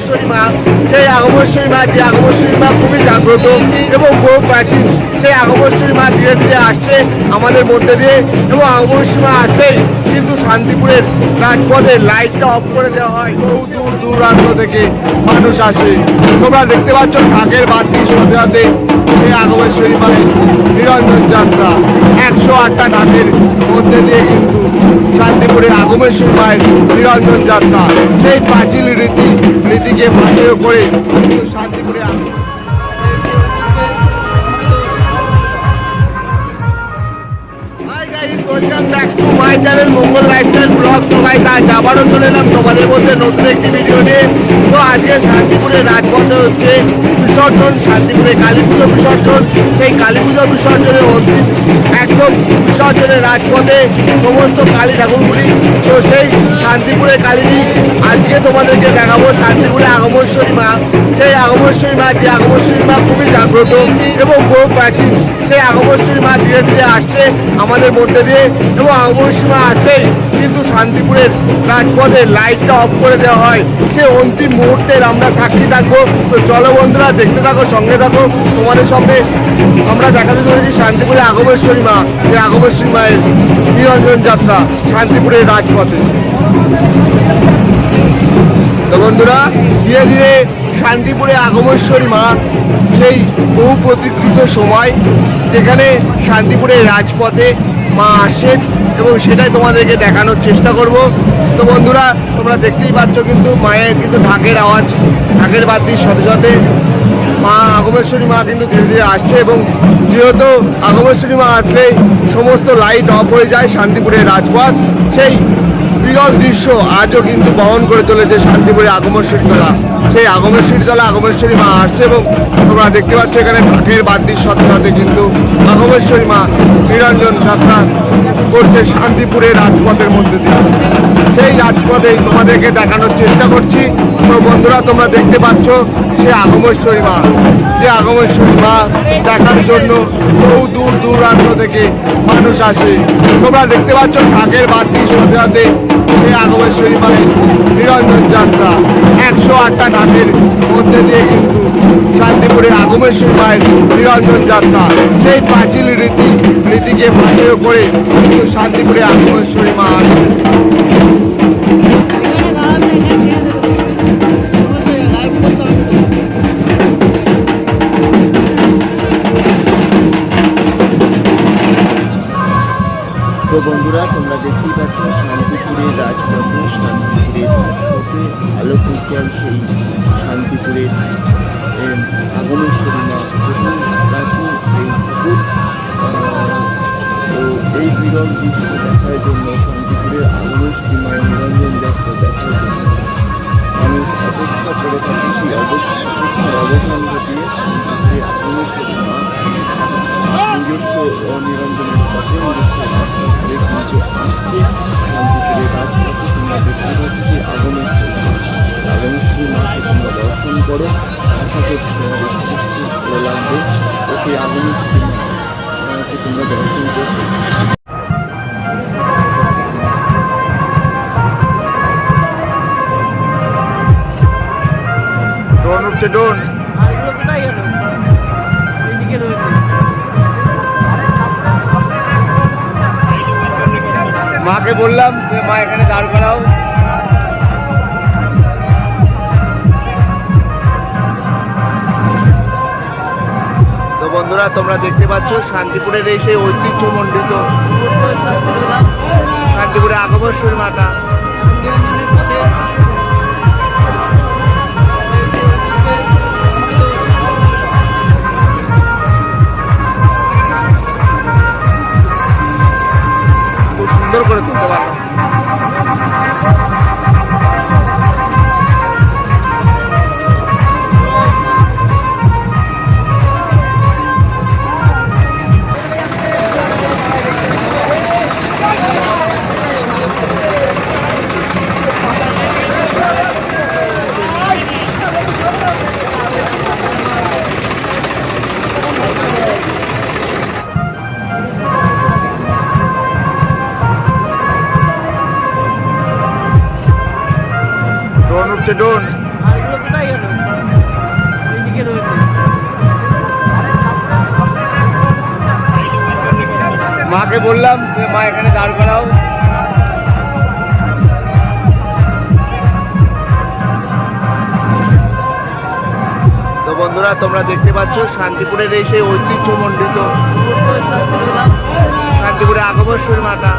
আগমশ্বরী মা যে আগমশ্বরী মা খুবই জাগ্রত এবং বহু প্রাচীন। সেই আগমশ্বরী মা ধীরে ধীরে আসছে আমাদের মধ্যে দিয়ে এবং আগমশ্বরী মা আসলেই কিন্তু শান্তিপুরের রাজপথে লাইটটা অফ করে দেওয়া হয়। বহু দূর দূরান্ত থেকে মানুষ আসে। তোমরা দেখতে পাচ্ছ ঢাকের বাদ্যি সাথে সাথে এই আগমেশ্বরী মায়ের নিরঞ্জন যাত্রা। একশো আটটা ঢাকের মধ্যে দিয়ে শান্তিপুরের মায়ের নিরঞ্জন যাত্রা। সেই প্রাচীন রীতি রীতিকে মাথায় করে কিন্তু welcome back to my channel আবারও চলে এলাম তোমাদের মধ্যে নতুন একটি ভিডিও নিয়ে। তো আজকে শান্তিপুরের রাজপথে হচ্ছে বিসর্জন, শান্তিপুরে কালী পুজো বিসর্জন। সেই কালী বিসর্জনের অন্তিম একদম বিসর্জনের রাজপথে সমস্ত কালী ঠাকুরগুলি। তো সেই শান্তিপুরের কালীটি আজকে তোমাদেরকে দেখাবো শান্তিপুরে আগমশ্বরী মা। সেই আগমশ্বরী মা, যে আগমশ্বরী মা খুবই জাগ্রত এবং বহু প্রাচীন। সেই আগমশ্বরী মা ধীরে ধীরে আসছে আমাদের মধ্যে দিয়ে এবং আগমশ্বরী মা আসলেই কিন্তু শান্তিপুরের রাজপথে লাইটটা অফ করে দেওয়া হয়। সে অন্তিম মুহূর্তের আমরা সাক্ষী থাকব। তো চলো বন্ধুরা, দেখতে থাকো, সঙ্গে থাকো। তোমাদের সঙ্গে আমরা দেখাতে চলেছি শান্তিপুরের আগমেশ্বরী মা এই আগমেশ্বরী মায়ের নিরঞ্জন যাত্রা শান্তিপুরের রাজপথে। তো বন্ধুরা, ধীরে ধীরে শান্তিপুরে আগমেশ্বরী মা, সেই বহু প্রতিকৃত সময় যেখানে শান্তিপুরের রাজপথে মা আসেন এবং সেটাই তোমাদেরকে দেখানোর চেষ্টা করব। তো বন্ধুরা, তোমরা দেখতেই পাচ্ছ কিন্তু মায়ের কিন্তু ঢাকের আওয়াজ, ঢাকের বাদ্যির সাথে সাথে। মা আগমেশ্বরী মা কিন্তু ধীরে ধীরে আসছে এবং যেহেতু আগমেশ্বরী মা আসলে সমস্ত লাইট অফ হয়ে যায় শান্তিপুরের রাজপথ, সেই বিরল দৃশ্য আজও কিন্তু বহন করে চলেছে শান্তিপুরের আগমেশ্বরী তলা। সেই আগমেশ্বরী তলা আগমেশ্বরী মা আসছে এবং তোমরা দেখতে পাচ্ছ এখানে ঢাকের বাদ্যির সাথে সাথে কিন্তু আগমেশ্বরী মা নিরঞ্জন যাত্রা করছে শান্তিপুরের রাজপথের মধ্যে দিয়ে। সেই রাজপথেই তোমাদেরকে দেখানোর চেষ্টা করছি। তো বন্ধুরা, তোমরা দেখতে পাচ্ছ সে আগমেশ্বরী মা। যে আগমেশ্বরী মা দেখার জন্য বহু দূর দূরান্ত থেকে মানুষ আসে। তোমরা দেখতে পাচ্ছ ঢাকের বাদ্যির সাথে সাথে এই আগমেশ্বরী মায়ের নিরঞ্জন যাত্রা। একশো আটটা ঢাকের মধ্যে দিয়ে কিন্তু শান্তিপুরের আগমেশ্বরী মায়ের নিরঞ্জন যাত্রা সেই প্রাচীন রীতি, রীতিকে মাথায় করে কিন্তু শান্তিপুরে আগমেশ্বরী মা। তো বন্ধুরা, তোমরা দেখতেই পাচ্ছ শান্তিপুরের রাজপথে শান্তিপুরের আলোক উজ্জ্বল সেই শান্তিপুরের এম, আগমেশ্বরী মা নিজস্ব নিরঞ্জনের পথে নিজস্ব ধরে কিন্তু আসছে। শান্তিপুরের রাজপথে তোমরা দেখতে পাচ্ছ সেই আগমেশ্বরী। মাকে তোমরা দর্শন করো। আশা করছি তোমাদের ভালো লাগবে। সেই আগমেশ্বরী মাকে তোমরা দর্শন করছ ডোন। মাকে বললাম যে মা, এখানে দাঁড় করাও। তো বন্ধুরা, তোমরা দেখতে পাচ্ছ, শান্তিপুরের এই সেই ঐতিহ্যমণ্ডিত শান্তিপুরে আগমশ্বরী মাতা। সুন্দর করে তুলতে পারো হচ্ছে ডোন মাকে বললাম মা এখানে দাঁড় করাও। তো বন্ধুরা তোমরা দেখতে পাচ্ছ শান্তিপুরের এই সেই ঐতিহ্যমণ্ডিত শান্তিপুরে আগমশ্বর মাতা।